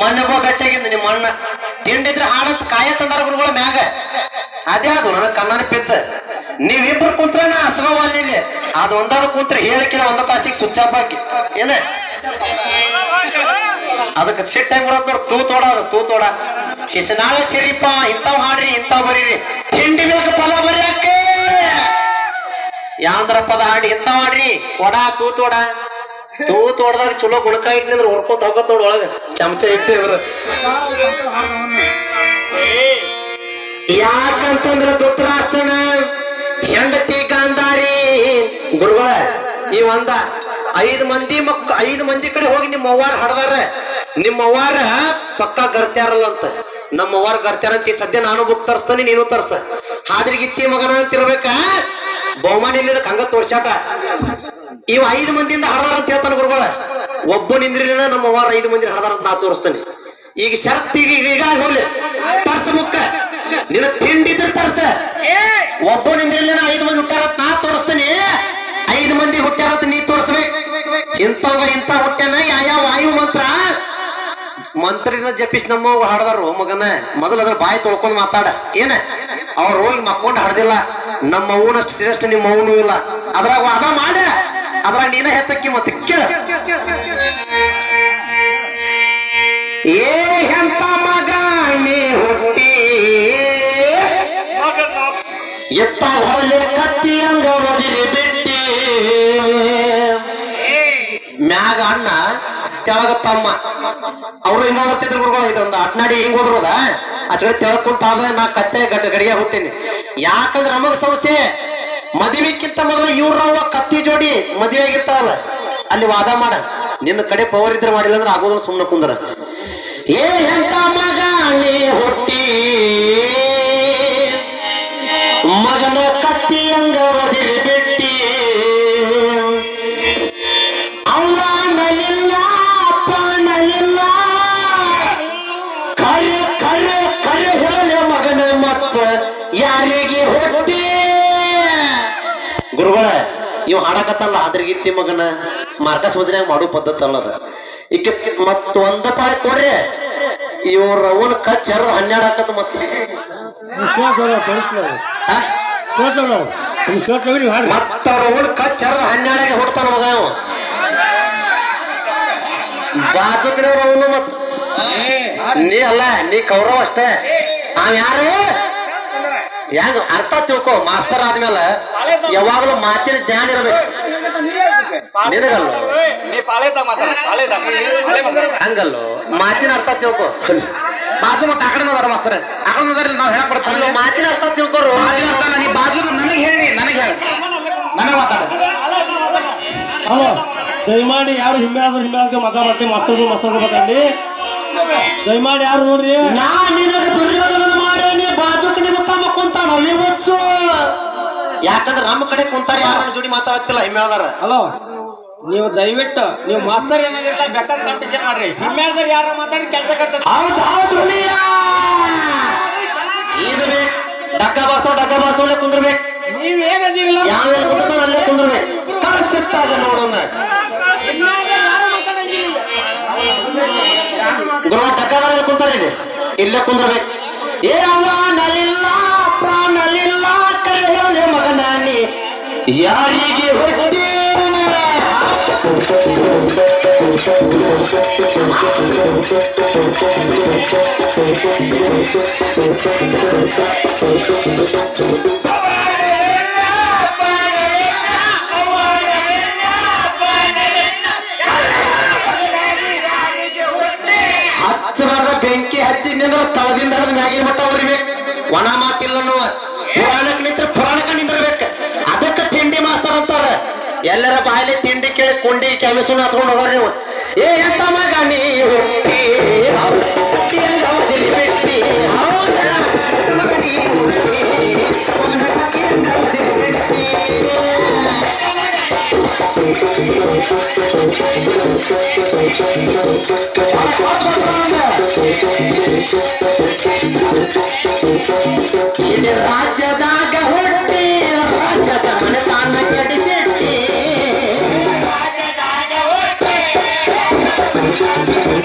ಮೊನ್ನೆ ಬೆಟ್ಟಗಿಂದ ನಿಮ್ಮ ಅಣ್ಣ. ತಿಂಡಿದ್ರೆ ಹಾಡಂತ ಕಾಯ ತಂದಾರ ಗುರುಗಳ ಮ್ಯಾಗ. ಅದೇ ಅದು ನನ್ನ ಕಣ್ಣನ ಪಿಚ್ಚ ನೀವಿಬ್ರು ಕೂತ್ರ ನಾ ಹಸ್ಗವಲ್ಲಿ ಇಲ್ಲಿ. ಅದು ಒಂದಾದ ಕೂತ್ರ ಹೇಳಕ್ಕಿನ ಒಂದ ತಾಸಿಗೆ ಸ್ವಿಚ್ ಆಫ್ ಏನ? ಅದಕ್ಕೆ ಸಿಟ್ಟ ಹೆಂಗ್ ಬಿಡತ್ ನೋಡ್, ತೂ ತೋಡ ಅದು, ತೂ ತೋಡ. ಶಿಶನಾಳ ಸಿರಿಪ ಇಂಥವ್ ಹಾಡ್ರಿ, ಇಂಥವ್ ಬರೀರಿ. ತಿಂಡಿ ಬೇಕು ಫಲ ಬರಿಯಾಕೆ ಯಾಂದ್ರ ಪದ ಹಾಡಿ ಇಂಥವ್ ಹಾಡ್ರಿ. ಕೊಡ ತೂ ತೋಡ. ತೂ ತೋಡದಾಗ ಚಲೋ ಗುಣಕಾಯಿ ಇಟ್ಟಿನಿಂದ್ರೆ ಹೊರ್ಕೊಂತ ಹೋಗತ್ ನೋಡ್ ಒಳಗ. ಚಮಚ ಇಟ್ಟಿದ್ರ ಯಾಕಂತಂದ್ರ ಧೃತರಾಷ್ಟ್ರನ ಹೆಂಡತಿ ಗಾಂಧಾರಿ. ಗುರುಗಳ, ಈ ಒಂದ ಐದು ಮಂದಿ ಮಕ್, ಐದು ಮಂದಿ ಕಡೆ ಹೋಗಿ ನಿಮ್ಮ ಅವ್ವಾರ ಹಡ್ದಾರ. ನಿಮ್ಮ ಅವ್ವಾರ ಪಕ್ಕ ಗರ್ತ್ಯಾರಲ್ಲ ಅಂತ ನಮ್ಮ ಅವ್ವಾರ ಗರ್ತ್ಯಾರ ಅಂತ ಈ ಸದ್ಯ ನಾನು ಬುಕ್ ತರಿಸ್ತಾನೆ, ನೀನು ತರ್ಸ. ಹಾದ್ರಿಗಿತ್ತಿ ಮಗನ ಅಂತಿರ್ಬೇಕ ಬಹುಮಾನ ಇಲ್ಲದ ಹಂಗ ತೋರ್ಸಾಟ ಇವ್ ಐದು ಮಂದಿಯಿಂದ ಹಡದಾರ ಅಂತ ಹೇಳ್ತಾನೆ ಗುರುಗಳ. ಒಬ್ಬ ನಿಂದ್ರಿಲ್ಲ ನಮ್ಮ ವಾರ ಐದು ಮಂದಿ ಹಡದಾರ ಅಂತ ನಾ ತೋರಿಸ್ತಾನೆ. ಈಗ ಶರ್ತಿ ಈಗ ಈಗ ಹೋಗ್ಲಿ. ತರ್ಸ ಮುಕ್ಕ. ನಿನ್ನ ತಿಂಡಿದ್ರೆ ತರ್ಸ. ಒಬ್ಬ ನಿಂದ್ರಿಲ್ಲ ಐದು ಮಂದಿ ಹುಟ್ಟಾರ ನಾ ತೋರಿಸ್ತೀನಿ. ಐದು ಮಂದಿ ಹುಟ್ಟ್ಯಾರ ಅಂತ ನೀ ತೋರಿಸ್ಬೇಕು. ಇಂಥವಾಗ ಇಂಥ ಹುಟ್ಟ್ಯಾನ ಯಾವ ವಾಯು ಮಂತ್ರ. ಮಂತ್ರದಿಂದ ಜಪಿಸಿ ನಮ್ಮ ಹಾಡದಾರು ಮಗನ. ಮೊದಲು ಅದ್ರ ಬಾಯಿ ತೊಳ್ಕೊಂಡು ಮಾತಾಡ. ಏನ? ಅವ್ರ ಹೋಗಿ ಮಕ್ಕೊಂಡು ಹಡ್ದಿಲ್ಲ. ನಮ್ಮ ಅವನಷ್ಟು ಶ್ರೇಷ್ಠ ನಿಮ್ಮ ಅವನು ಇಲ್ಲ. ಅದ್ರಾಗ ವಾದ ಮಾಡ. ಅದ್ರಾಗ ನೀನ ಹೆಚ್ಚಕ್ಕಿ ಮತ್ತೆ ಕೇಳ. ಏ ಎಂತ ಮಗ ನೀ ಹುಟ್ಟಿ? ಎತ್ತ ಹೊಲೆ ಕತ್ತಿ ಅಂಗ ಒದಿರಿ ಬಿಟ್ಟಿ. ಮ್ಯಾಗ ಅಣ್ಣ, ತೆಳಗ ತಮ್ಮ. ಅವ್ರು ಇನ್ನೂ ಓದಿರ್ತಿದ್ರು ಗುರುಗಳು, ಇದೊಂದು ಅಟ್ನಾಡಿ ಹಿಂಗ್ ಹೋದ್ರದ ಆ ತೆಳಗ್ ಕುಂತಾದ ನಾ ಕತ್ತೆ ಗಡ್ಡ ಗಡಿಯ ಹುಟ್ಟಿನಿ. ಯಾಕಂದ್ರೆ ನಮಗ ಸಮಸ್ಯೆ. ಮದುವೆಕ್ಕಿಂತ ಮೊದಲು ಇವ್ರವ್ವ ಕತ್ತಿ ಜೋಡಿ ಮದುವೆ ಆಗಿರ್ತಾವಲ್ಲ ಅಲ್ಲಿ ವಾದ ಮಾಡ. ನಿನ್ನ ಕಡೆ ಪವರ್ ಇದ್ರೆ ಮಾಡಿಲ್ಲ ಅಂದ್ರೆ ಆಗೋದ್ರ ಸುಮ್ಮನೆ ಕುಂದ್ರ. ಏ ಎಂತ ಮಗ ಇವ್ ಹಾಡಕತ್ತಲ್ಲ ಅದ್ರಗಿತ್ತಿ ಮಗನ ಮಾರ್ಕಸ್ ವಜನ್ಯಾಗ ಮಾಡೋ ಪದ್ಧತಿ ಅಲ್ಲದ. ಈಕೆ ಮತ್ತ ಒಂದ ಪಾಳಿ ಕೊಡ್ರಿ, ಇವ್ರ ಅವನ ಕಚ್ ಹರಿದ ಹನ್ನೆರಡು ಹಾಕತ್ ಮತ್ತ? ಮತ್ತ ಕಚ್ ಹರಿದ ಹನ್ನೆರಡಾಗೆ ಹೊಡ್ತಾನ ಮಗ ಅವ ಬಾಜುಕಿನವ್ರ ಅವನು ಮತ್ ನೀ ಅಲ್ಲ, ನೀ ಕೌರವ್ ಅಷ್ಟೇ. ಅವ್ ಯಾರು? ಹೆಂಗ ಅರ್ಥ ತಿಳ್ಕೊ ಮಾಸ್ತರ್ ಆದ್ಮೇಲೆ ಯಾವಾಗ್ಲೂ ಮಾತಿನ ಜ್ಞಾನ ಇರಬೇಕು. ನಿನಗಲ್ಲ? ಹಂಗಲ್ಲೋ? ಮಾತಿನ ಅರ್ಥ ತಿಳ್ಕೊ. ಬಾಜು ಮತ್ತೆ ಆಕಡೆ ಅದಾರ ಮಾಸ್ತರ್. ಆಕಡೆ ಅದಾರ ನಾವು ಹೇಳಕ್ ಬರ್ತಾರಲ್ಲ ಅಲ್ಲೋ ಮಾತಿನ ಅರ್ಥ ತಿಳ್ಕೊರು. ಮಾತಿನ ಅರ್ಥ ನೀ ಬಾಜು ನನಗೆ ಹೇಳಿ ನನಗೆ ಹೇಳಿ. ನನಗೆ ಮಾತಾಡ. ದಯಮಾಡಿ ಯಾರು ಹಿಮ್ಮೆ ಆದ್ರೂ ಹಿಮ್ಮೆ ಆದ್ರೆ ಮಗ ಮಾಡ್ತೀವಿ ಮಾಸ್ತರ್ಗಳು ಮಾಸ್ತರ್ಗಳು ಮಾತಾಡಿ. ದಯಮಾಡಿ ಯಾರು ನೋಡ್ರಿ? ನಾ ನಿನಗೆ ದುರ್ಯೋಧನ ಮಾಡೇನಿ ಬಾಜುಕ್ ಕುಂತಾನ ವಿವತ್ಸು ಯಾಕಂದ್ರೆ ನಮ್ಮ ಕಡೆ ಕುಂತಾರ ಯಾರ ಜೋಡಿ ಮಾತಾಡತ್ತಿಲ್ಲ ಹಿಮ್ಮೇಳದಾರ ಹಲೋ ನೀವು ದಯವಿಟ್ಟು ನೀವು ಮಾಸ್ತರ್ ಏನಾಗಿರಲ್ಲ ಬೇಕಾದ ಕಾಂಪಿಟೇಷನ್ ಮಾಡ್ರಿ. ಹಿಮ್ಮೆಳ್ದಾರ ಯಾರ ಮಾತಾಡಿ ಕೆಲಸ ಕಟ್ತಾರೆ ಹೌದ್ ಹೌದ್ ಇದು ಬೇಕು. ಡಕ್ಕ ಬಾರ್ಸೋ ಡಕ್ಕ ಬಾರ್ಸೋಲೆ ಕುಂದ್ರಬೇಕು. ನೀವ್ ಏನದಿರಲ್ಲ ಯಾವ ಕುಂತಾನ ಅಲ್ಲೇ ಕುಂದ್ರಬೇಕು. ಕಳಿಸುತ್ತಾಗ ನೋಡೋಣ. ಗುರು ಡಕ್ಕ ಕುಂತಾರ ಇಲ್ಲಿ. ಇಲ್ಲೇ ಕುಂದ್ರಬೇಕು. ಏ ಅವ ಯಾರಿಗೆ ಹೊಟ್ಟೆ ಹಚ್ಚಬಾರ್ದ ಎಲ್ಲರ ಬಾಯಲ್ಲಿ ತಿಂಡಿ ಕೇಳಿ ಕುಂಡಿ ಕೆಮಿಸುನ ಹಚ್ಕೊಂಡು ಹೋಗೋರು ನೀವು. ಏ, ಎಂತ ಮಗ ನೀ ಹುಟ್ಟಿ ಹುಟ್ಟಿ ಹಂಗ ಹೊದಿರಿ ಬಿಟ್ಟಿ ಹೌದಾ?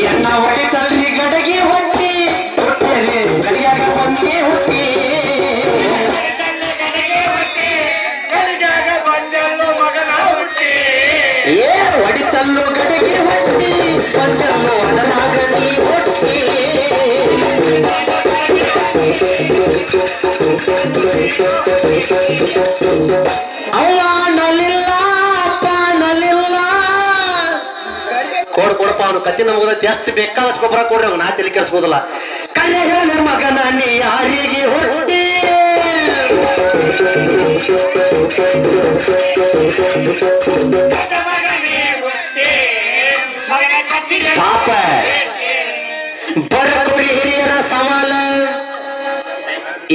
ಎನ್ನ ಹೊಡಿತಲ್ರಿ ಗಡಗಿ ಹೊಟ್ಟಿ ಹುಟ್ಟೇರಿ ಗಡಿಯಾಗ ಒಂದೇ ಹುಟ್ಟಿ ಏ ಹೊಡಿತಲ್ಲು ಕೊಡ್ ಕೊಡಪ್ಪ, ಅವನು ಕತ್ತಿ ನಮಗದೈತಿ ಎಷ್ಟು ಬೇಕಾದಷ್ಟು ಗೊಬ್ಬರ ಕೊಡ್ರಿ, ಅವ್ನು ನಾ ತಲೆ ಕೆಡಿಸ್ಬೋದಲ್ಲ. ಕಲೆ ಹೇಳ ಮಗನ ನೀ ಯಾರಿಗೆ ಹೊಟ್ಟಿ? ಪಾಪ ಕೊಡಿ ಹಿರಿಯರ ಸವಾಲ.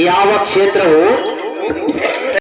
ಯಾವ ಕ್ಷೇತ್ರವು?